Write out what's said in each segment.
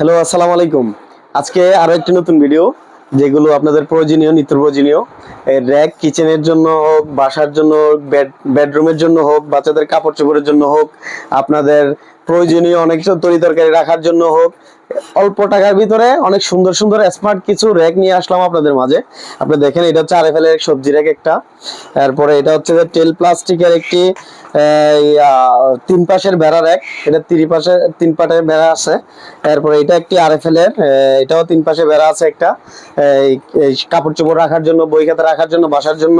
Hello আসসালামু আলাইকুম। আজকে আরও একটি নতুন ভিডিও যেগুলো আপনাদের প্রয়োজনীয়, নিত্য প্রয়োজনীয়। র্যাক কিচেনের জন্য হোক, বাসার জন্য বেড বেডরুমের জন্য হোক, বাচ্চাদের কাপড় চোপড়ের জন্য হোক, আপনাদের প্রয়োজনীয় অনেক কিছু তরি তরকারি রাখার জন্য হোক, অল্প টাকার ভিতরে অনেক সুন্দর সুন্দর স্মার্ট কিছু র্যাক নিয়ে আসলাম আপনাদের মাঝে। আপনি দেখেন, এটা হচ্ছে আরএফএল এর সবজি র্যাক একটা। তারপরে এটা হচ্ছে যে টেল প্লাস্টিকের একটি তিন পাশের বেড়া র্যাক এটা তিন পাশে, তিন পাটের বেড়া আছে। তারপরে এটা একটি আরএফএল এর এটাও তিন পাশে বেড়া আছে একটা। কাপড় চোপড় রাখার জন্য, বই খাতা রাখার জন্য, বাসার জন্য।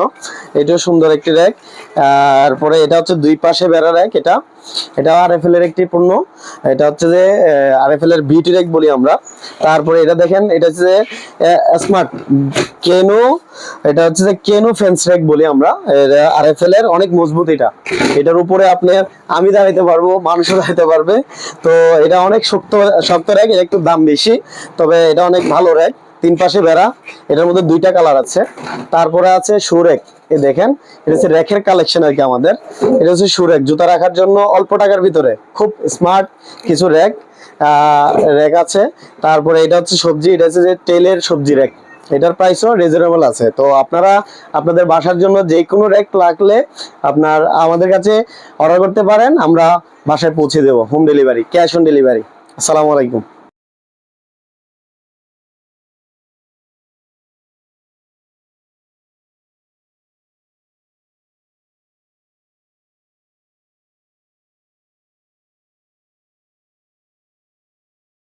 এটাও সুন্দর একটি র্যাক তারপরে এটা হচ্ছে দুই পাশে বেড়া র্যাক এটা। এটা আরএফএল এর একটি পণ্য এটা হচ্ছে যে আরএফএল এর বিউটি র্যাক বলি আমরা। তারপরে এটা দেখেন, এটা হচ্ছে স্মার্ট কেনো, এটা হচ্ছে যে কেনো ফেন্স র্যাক বলি আমরা। আরএফএল এর অনেক মজবুত এটা। এটার উপরে আপনার আমি দাঁড়াইতে পারব, মানুষও দাঁড়াইতে পারবে। তো এটা অনেক শক্ত শক্ত র্যাক এটা একটু দাম বেশি, তবে এটা অনেক ভালো র্যাক তিন পাশে বেড়া এটার মধ্যে দুইটা কালার আছে। তারপরে আছে সুরেক, এ দেখেন, এটা হচ্ছে র্যাকের কালেকশন আর কি আমাদের। এটা হচ্ছে সুরেক, জুতা রাখার জন্য অল্প টাকার ভিতরে। খুব স্মার্ট কিছু র্যাক র্যাক আছে। তারপরে এটা হচ্ছে সবজি, এটা হচ্ছে যে তেলের সবজি র্যাক এটার প্রাইসও রিজনেবল আছে। তো আপনারা আপনাদের বাসার জন্য যে কোনো র্যাক লাগলে আপনার, আমাদের কাছে অর্ডার করতে পারেন, আমরা বাসায় পৌঁছে দেবো। Home delivery cash on delivery আসসালামু আলাইকুম।